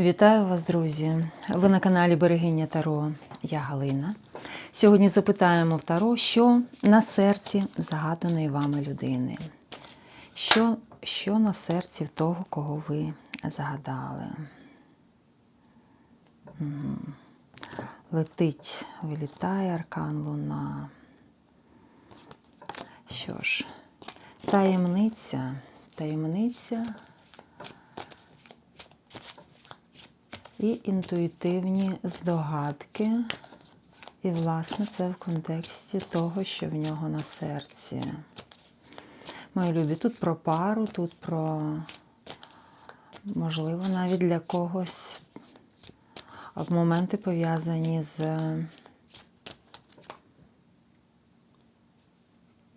Вітаю вас, друзі! Ви на каналі Берегиня Таро. Я Галина. Сьогодні запитаємо в Таро, що на серці загаданої вами людини. Що, що на серці того, кого ви загадали? Угу. Летить, вилітає аркан Луна. Що ж, таємниця, таємниця. І інтуїтивні здогадки. І, власне, це в контексті того, що в нього на серці. Мої любі, тут про пару, тут про, можливо, навіть для когось моменти пов'язані з.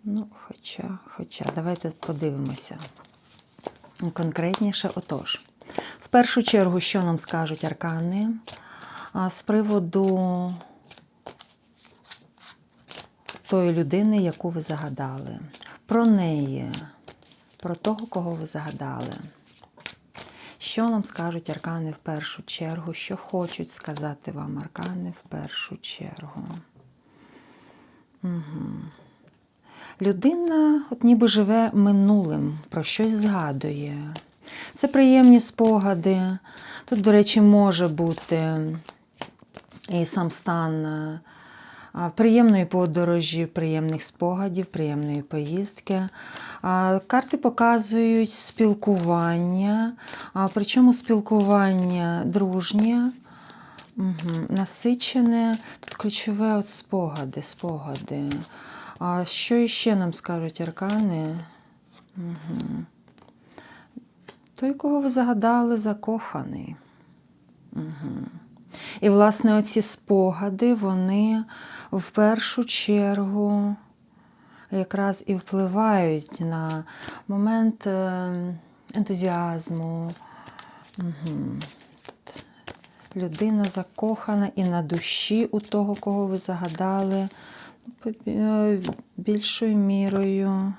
Ну, хоча, хоча, давайте подивимося. Конкретніше, отож. Першу чергу, що нам скажуть аркани з приводу тої людини, яку ви загадали. Про неї, про того, кого ви загадали. Що нам скажуть аркани в першу чергу? Що хочуть сказати вам аркани в першу чергу? Угу. Людина, от ніби живе минулим, про щось згадує. Це приємні спогади. Тут, до речі, може бути і сам стан приємної подорожі, приємних спогадів, приємної поїздки. Карти показують спілкування, причому спілкування дружнє, насичене. Тут ключове от спогади, спогади. А що ще нам скажуть аркани? Угу. Той, кого ви загадали, закоханий. Угу. І, власне, оці спогади, вони в першу чергу якраз і впливають на момент е, ентузіазму. Угу. Людина закохана і на душі у того, кого ви загадали, е, більшою мірою.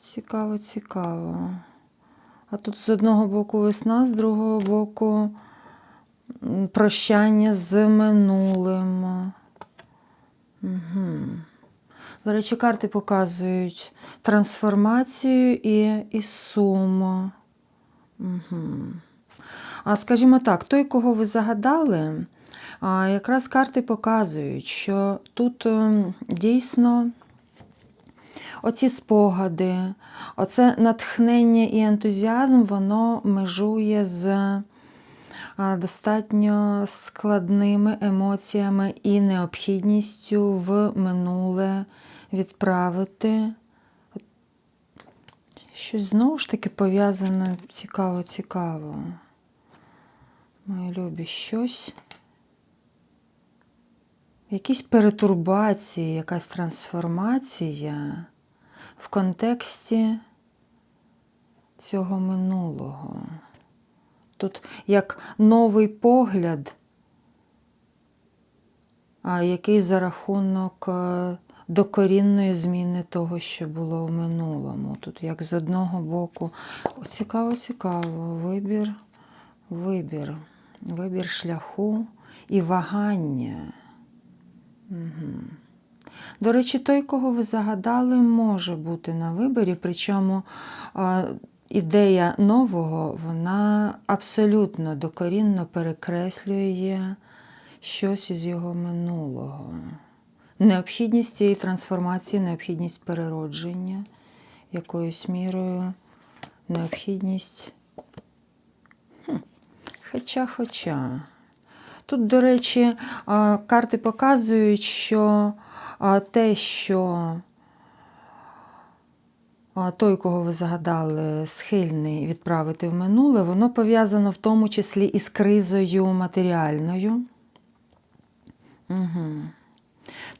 Цікаво, цікаво. А тут з одного боку весна, з другого боку прощання з минулим. Угу. До речі, карти показують трансформацію і і суму. Угу. А скажімо так, той, кого ви загадали, якраз карти показують, що тут ем, дійсно оці спогади, оце натхнення і ентузіазм, воно межує з достатньо складними емоціями і необхідністю в минуле відправити. Щось знову ж таки пов'язане цікаво-цікаво. Мої любі, щось. Якісь перетурбації, якась трансформація в контексті цього минулого. Тут як новий погляд, а який за рахунок е, докорінної зміни того, що було в минулому. Тут, як з одного боку, цікаво, цікаво, вибір, вибір, вибір шляху і вагання. Угу. До речі, той, кого ви загадали, може бути на виборі, причому ідея нового, вона абсолютно докорінно перекреслює щось із його минулого. Необхідність цієї трансформації, необхідність переродження якоюсь мірою, необхідність. Хоча, хоча. Тут, до речі, карти показують, що те, що той, кого ви загадали, схильний відправити в минуле, воно пов'язано в тому числі із кризою матеріальною. Угу.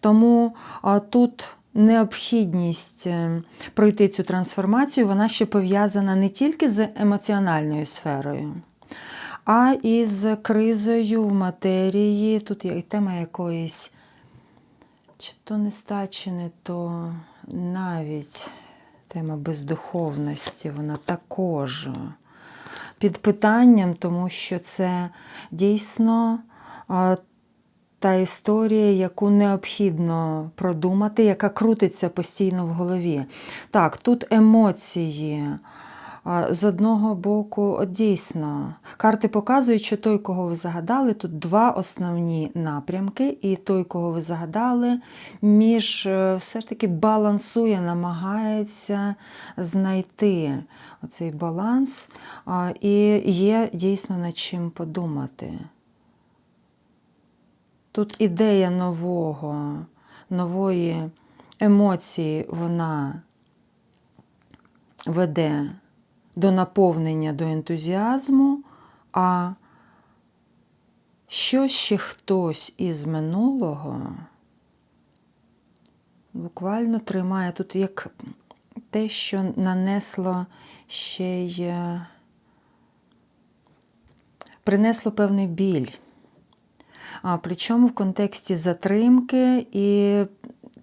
Тому тут необхідність е, пройти цю трансформацію, вона ще пов'язана не тільки з емоціональною сферою, а і з кризою в матерії. Тут є тема якоїсь чи то нестачі, то навіть тема бездуховності, вона також під питанням, тому що це дійсно та історія, яку необхідно продумати, яка крутиться постійно в голові. Так, тут емоції. З одного боку, дійсно, карти показують, що той, кого ви загадали, тут два основні напрямки, і той, кого ви загадали, між е, все ж таки балансує, намагається знайти оцей баланс, і є дійсно над чим подумати. Тут ідея нового, нової емоції, вона веде до наповнення, до ентузіазму, а що ще хтось із минулого буквально тримає тут як те, що нанесло ще й е, принесло певний біль. А, Причому в контексті затримки, і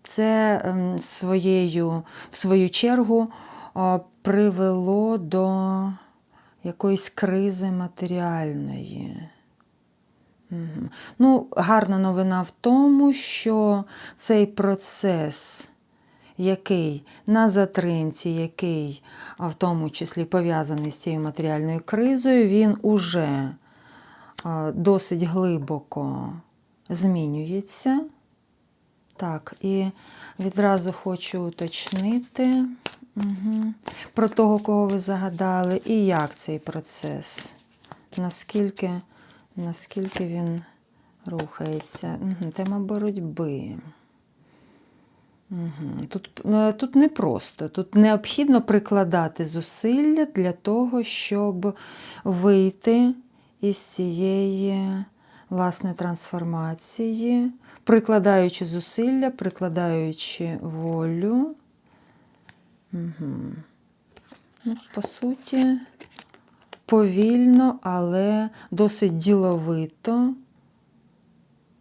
це ем, своєю, в свою чергу привело до якоїсь кризи матеріальної. Ну, гарна новина в тому, що цей процес, який на затримці, який в тому числі пов'язаний з цією матеріальною кризою, він уже досить глибоко змінюється. Так, і відразу хочу уточнити угу, про того, кого ви загадали, і як цей процес, наскільки, наскільки він рухається. Угу, тема боротьби. Угу. Тут, е, тут не просто, тут необхідно прикладати зусилля для того, щоб вийти із цієї власне трансформації, прикладаючи зусилля, прикладаючи волю. Угу. Ну, По суті, повільно, але досить діловито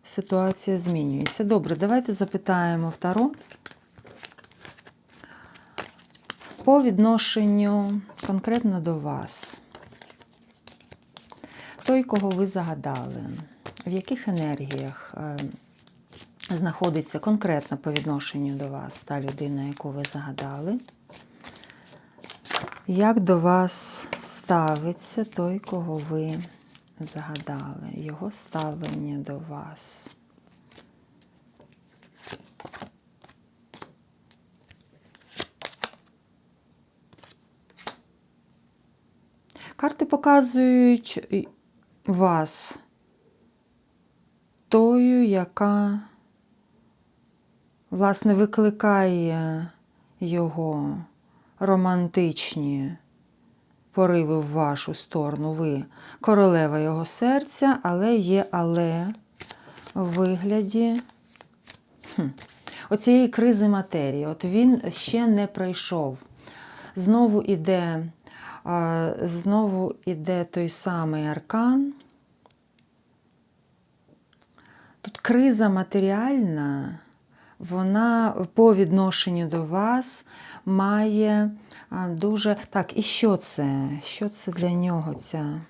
ситуація змінюється. Добре, давайте запитаємо Таро. По відношенню конкретно до вас. Той, кого ви загадали, в яких енергіях е, знаходиться конкретно по відношенню до вас та людина, яку ви загадали? Як до вас ставиться той, кого ви загадали, його ставлення до вас? Карти показують вас тою, яка, власне, викликає його романтичні пориви в вашу сторону. Ви королева його серця, але є але в вигляді хм, оцієї кризи матерії. От він ще не пройшов. Знову іде, знову іде той самий аркан. Тут криза матеріальна, вона по відношенню до вас має дуже. Так, і що це? Що це для нього ця?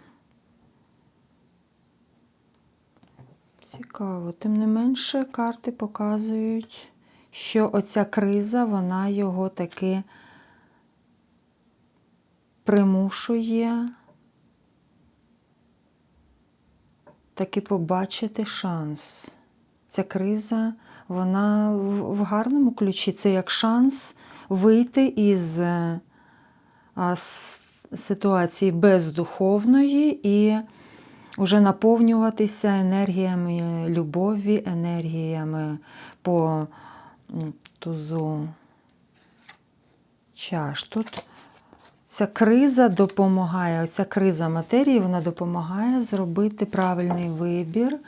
Цікаво. Тим не менше, карти показують, що оця криза, вона його таки примушує таки побачити шанс. Ця криза, вона в гарному ключі. Це як шанс вийти із ситуації бездуховної і вже наповнюватися енергіями любові, енергіями по тузу чаш. Тут ця криза допомагає, ця криза матерії, вона допомагає зробити правильний вибір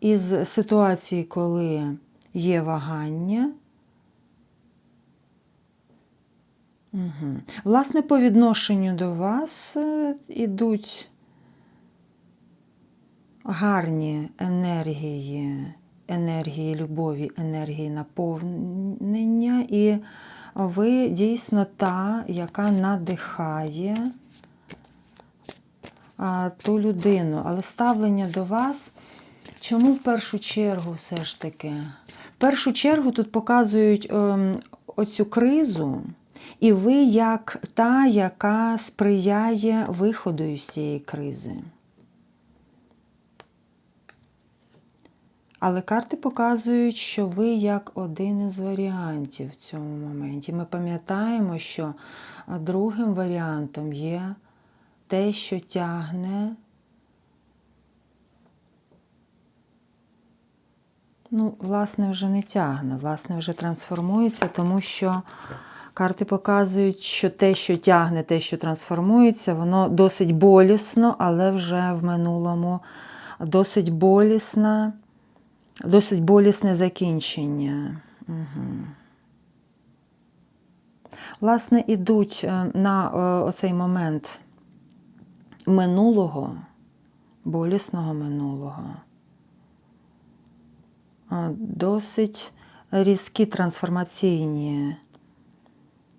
із ситуації, коли є вагання. Угу. Власне, по відношенню до вас ідуть гарні енергії, енергії любові, енергії наповнення, і ви дійсно та, яка надихає ту людину, але ставлення до вас. Чому в першу чергу все ж таки? В першу чергу тут показують ем, оцю кризу, і ви як та, яка сприяє виходу з цієї кризи. Але карти показують, що ви як один із варіантів в цьому моменті. Ми пам'ятаємо, що другим варіантом є те, що тягне. Ну, власне, вже не тягне, власне, вже трансформується, тому що карти показують, що те, що тягне, те, що трансформується, воно досить болісно, але вже в минулому досить болісна, досить болісне закінчення. Угу. Власне, ідуть е, на е, оцей момент минулого, болісного минулого. Досить різкі трансформаційні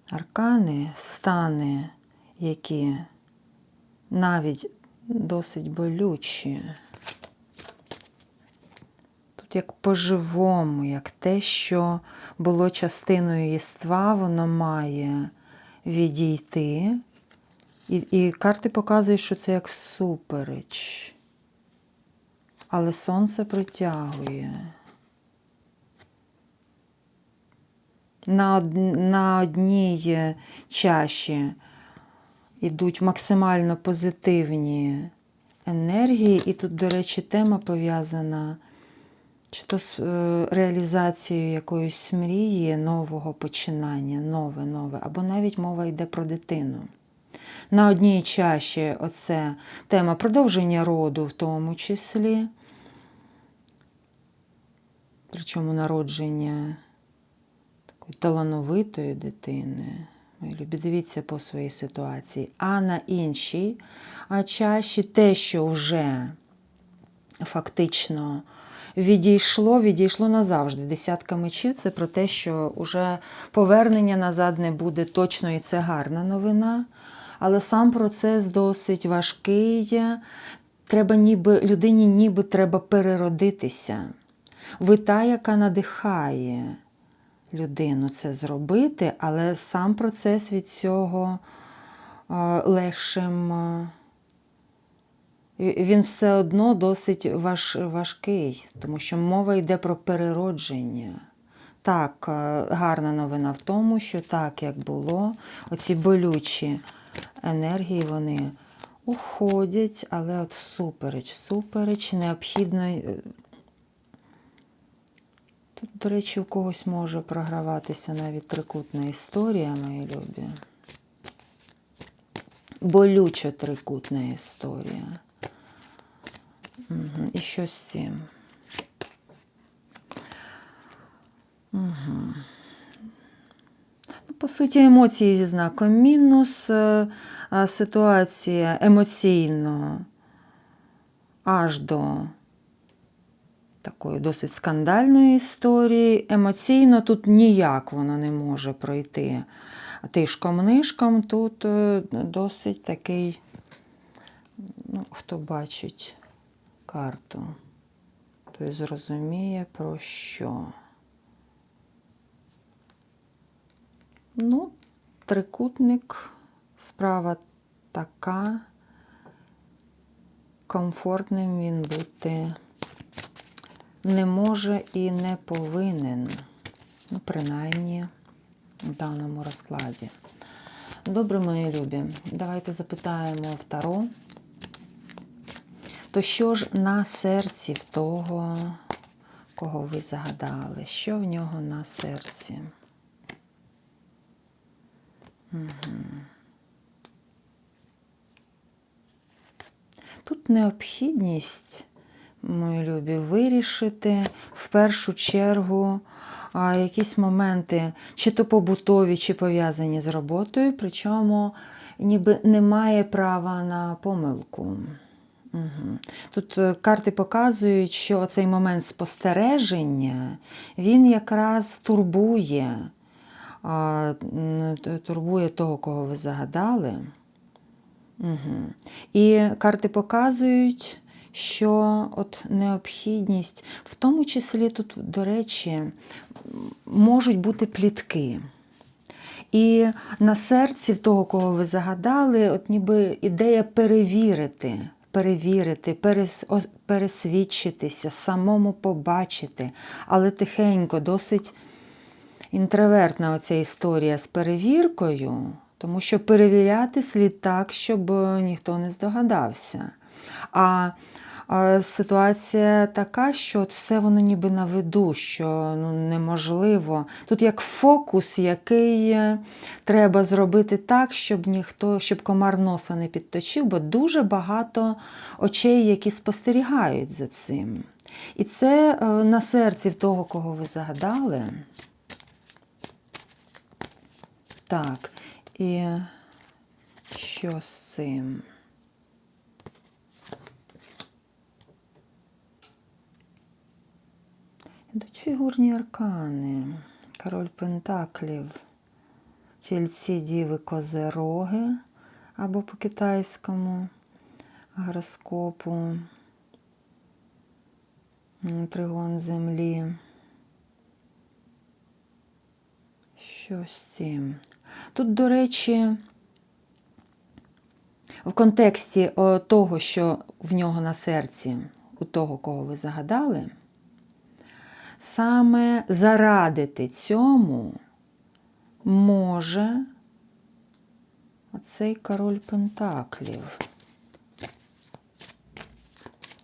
аркани, стани, які навіть досить болючі. Тут як по-живому, як те, що було частиною єства, воно має відійти. І, і карти показують, що це як всупереч. Але сонце притягує. На, од... на одній чаші йдуть максимально позитивні енергії, і тут, до речі, тема пов'язана чи то з е, реалізацією якоїсь мрії, нового починання, нове, нове, або навіть мова йде про дитину. На одній чаші оце тема продовження роду, в тому числі, причому народження талановитої дитини. Мої любі, дивіться по своїй ситуації. А на іншій а чаші те, що вже фактично відійшло, відійшло назавжди. Десятка мечів це про те, що вже повернення назад не буде точно, і це гарна новина. Але сам процес досить важкий. Треба ніби людині ніби треба переродитися. Ви та, яка надихає людину це зробити, але сам процес від цього легшим. Він все одно досить важ, важкий, тому що мова йде про переродження. Так, гарна новина в тому, що так, як було, оці болючі енергії, вони уходять, але от всупереч, всупереч необхідно. Тут, до речі, у когось може програватися навіть трикутна історія, мої любі. Болюча трикутна історія. Угу. І що з цим? Угу. По суті, емоції зі знаком мінус, ситуація емоційно аж до такої досить скандальної історії. Емоційно тут ніяк воно не може пройти тишком-нишком. Тут е, досить такий, ну, хто бачить карту, той зрозуміє про що. Ну, трикутник, справа така, комфортним він бути не може і не повинен, ну, принаймні, в даному розкладі. Добре, мої любі, давайте запитаємо в Таро. То що ж на серці в того, кого ви загадали? Що в нього на серці? Угу. Тут необхідність, мої любі, вирішити в першу чергу а, якісь моменти, чи то побутові, чи пов'язані з роботою, причому ніби немає права на помилку. Угу. Тут е, карти показують, що цей момент спостереження, він якраз турбує, турбує того, кого ви загадали. Угу. І карти показують, що от необхідність, в тому числі тут, до речі, можуть бути плітки. І на серці того, кого ви загадали, от ніби ідея перевірити, перевірити, перес, пересвідчитися, самому побачити, але тихенько, досить інтровертна оця історія з перевіркою, тому що перевіряти слід так, щоб е, ніхто не здогадався. А ситуація така, що от все воно ніби на виду, що ну, неможливо. Тут як фокус, який е, треба зробити так, щоб ніхто, щоб комар носа не підточив, бо дуже багато очей, які спостерігають за цим. І це е, на серці в того, кого ви загадали. Так, і що з цим? Ідуть фігурні аркани. Король Пентаклів, тільці діви козероги або по китайському гороскопу, тригон землі. Що з цим? Тут, до речі, в контексті того, що в нього на серці, у того, кого ви загадали, саме зарадити цьому може оцей король Пентаклів.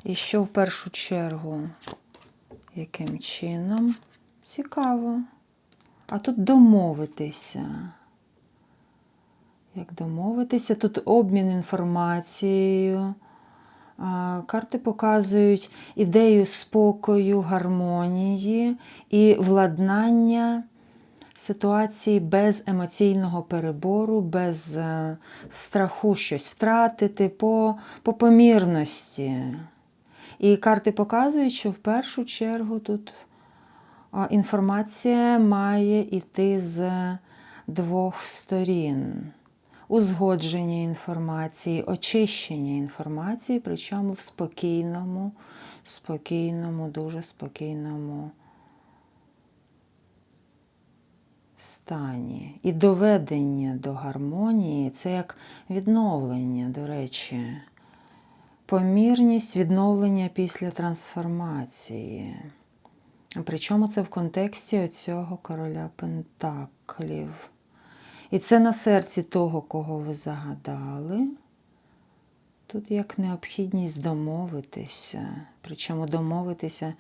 І що в першу чергу, яким чином? Цікаво. А тут домовитися. Як домовитися? Тут обмін інформацією. Карти показують ідею спокою, гармонії і владнання ситуації без емоційного перебору, без е, страху щось втратити по, по помірності. І карти показують, що в першу чергу тут інформація має йти з двох сторін. Узгодження інформації, очищення інформації, причому в спокійному, спокійному, дуже спокійному стані. І доведення до гармонії це як відновлення, до речі, помірність відновлення після трансформації. Причому це в контексті цього короля Пентаклів. І це на серці того, кого ви загадали. Тут як необхідність домовитися. Причому домовитися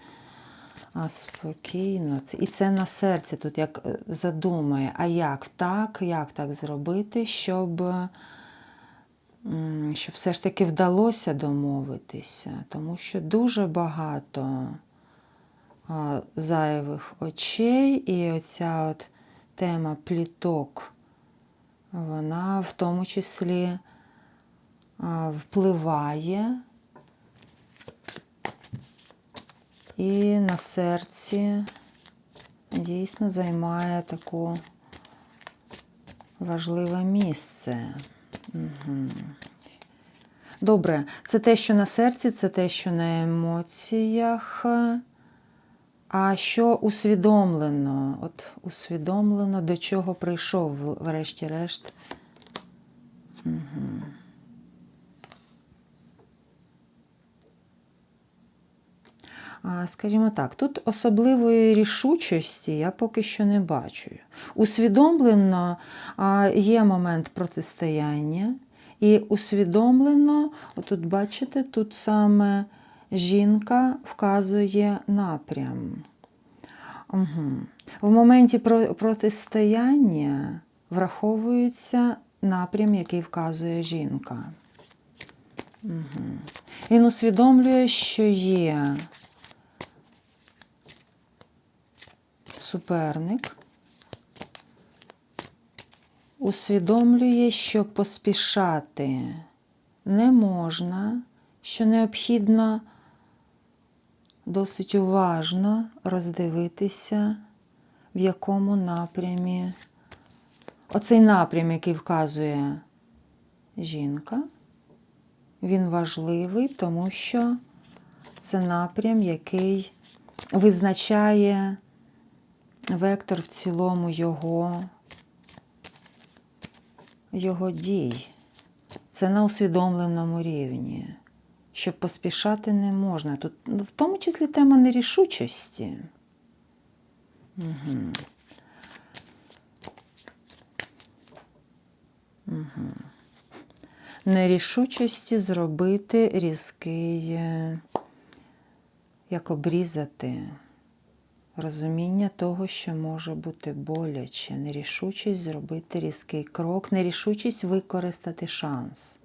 а, спокійно. І це на серці тут як е, задумає, а як так, як так зробити, щоб, щоб все ж таки вдалося домовитися. Тому що дуже багато зайвих очей, і оця от тема пліток, вона в тому числі впливає і на серці дійсно займає таку важливе місце. Угу. Добре, це те, що на серці, це те, що на емоціях. А що усвідомлено? От усвідомлено, до чого прийшов, врешті-решт. Угу. Скажімо так, тут особливої рішучості я поки що не бачу. Усвідомлено є момент протистояння, і усвідомлено, отут бачите, тут саме жінка вказує напрям. Угу. В моменті протистояння враховується напрям, який вказує жінка. Угу. Він усвідомлює, що є суперник, усвідомлює, що поспішати не можна, що необхідно досить уважно роздивитися, в якому напрямі оцей напрям, який вказує жінка, Він важливий, тому що це напрям, який визначає вектор в цілому його, його дій. Це на усвідомленому рівні. Що поспішати не можна. Тут ну, в тому числі тема нерішучості. Угу. Угу. Нерішучості зробити різкий, е, як обрізати розуміння того, що може бути боляче, нерішучість зробити різкий крок, нерішучість використати шанс.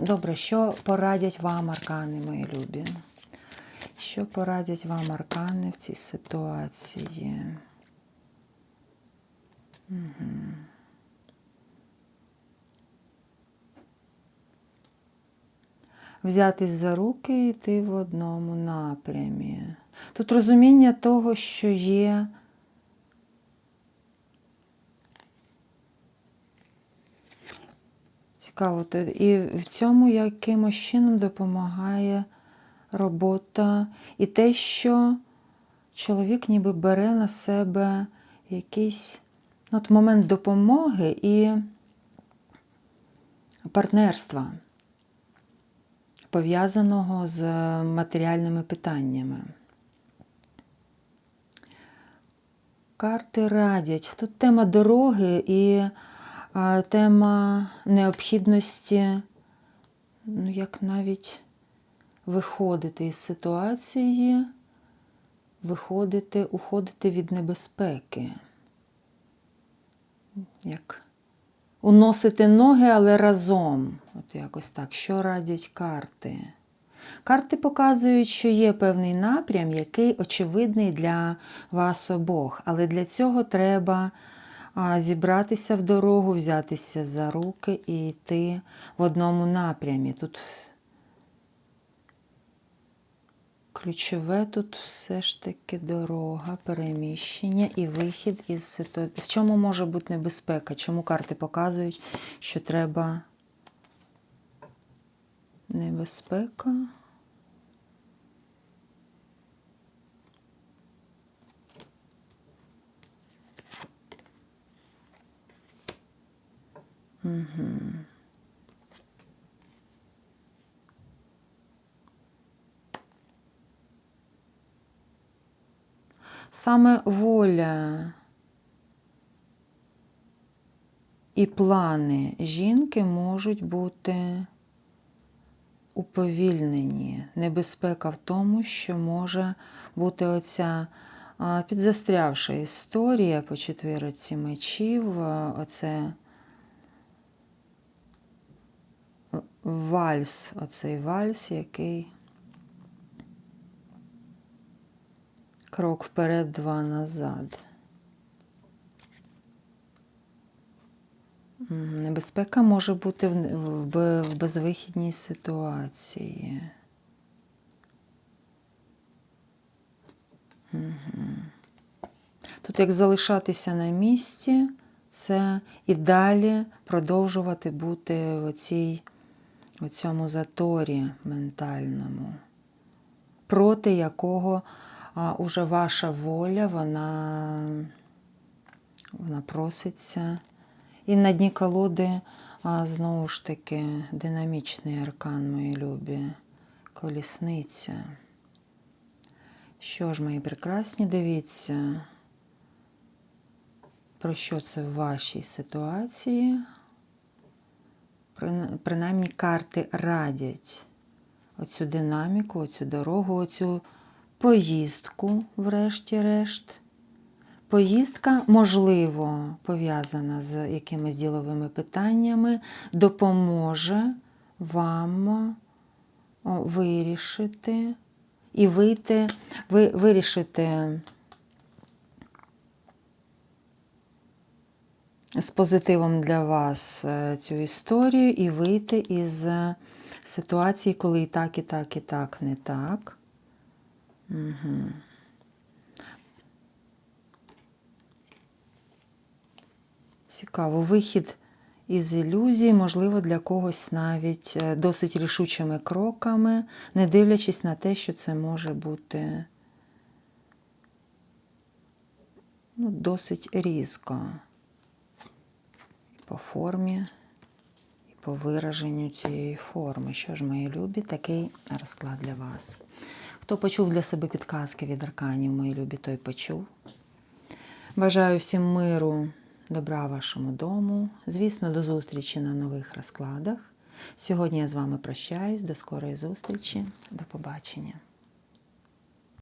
Добре, що порадять вам аркани, мої любі? Що порадять вам аркани в цій ситуації? Угу. Взятись за руки і йти в одному напрямі. Тут розуміння того, що є цікаво, і в цьому якимось чином допомагає робота і те, що чоловік ніби бере на себе якийсь ну, от момент допомоги і партнерства, пов'язаного з матеріальними питаннями. Карти радять. Тут тема дороги і тема необхідності, ну, як навіть виходити із ситуації, виходити, уходити від небезпеки. Як уносити ноги, але разом. От якось так. Що радять карти? Карти показують, що є певний напрям, який очевидний для вас обох. Але для цього треба зібратися в дорогу, взятися за руки і йти в одному напрямі. Тут ключове тут все ж таки дорога, переміщення і вихід із ситуації. В чому може бути небезпека? Чому карти показують, що треба небезпека? Саме воля і плани жінки можуть бути уповільнені. Небезпека в тому, що може бути оця підзастрявша історія по четвірці мечів, оце вальс, оцей вальс, який крок вперед, два назад. Небезпека може бути в безвихідній ситуації. Тут як залишатися на місці, це і далі продовжувати бути в оцій у цьому заторі ментальному, проти якого а, уже ваша воля, вона, вона проситься. І на дні колоди, а, знову ж таки, динамічний аркан, мої любі, колісниця. Що ж, мої прекрасні, дивіться, про що це в вашій ситуації? Принаймні карти радять оцю динаміку, оцю дорогу, оцю поїздку, врешті-решт. Поїздка, можливо, пов'язана з якимись діловими питаннями, допоможе вам вирішити і вийти, ви вирішити з позитивом для вас е, цю історію і вийти із ситуації, коли і так, і так, і так, не так. Угу. Цікаво, вихід із ілюзій, можливо, для когось навіть е, досить рішучими кроками, не дивлячись на те, що це може бути ну, досить різко по формі і по вираженню цієї форми. Що ж, мої любі, такий розклад для вас. Хто почув для себе підказки від арканів, мої любі, той почув. Бажаю всім миру, добра вашому дому. Звісно, до зустрічі на нових розкладах. Сьогодні я з вами прощаюсь. До скорої зустрічі. До побачення.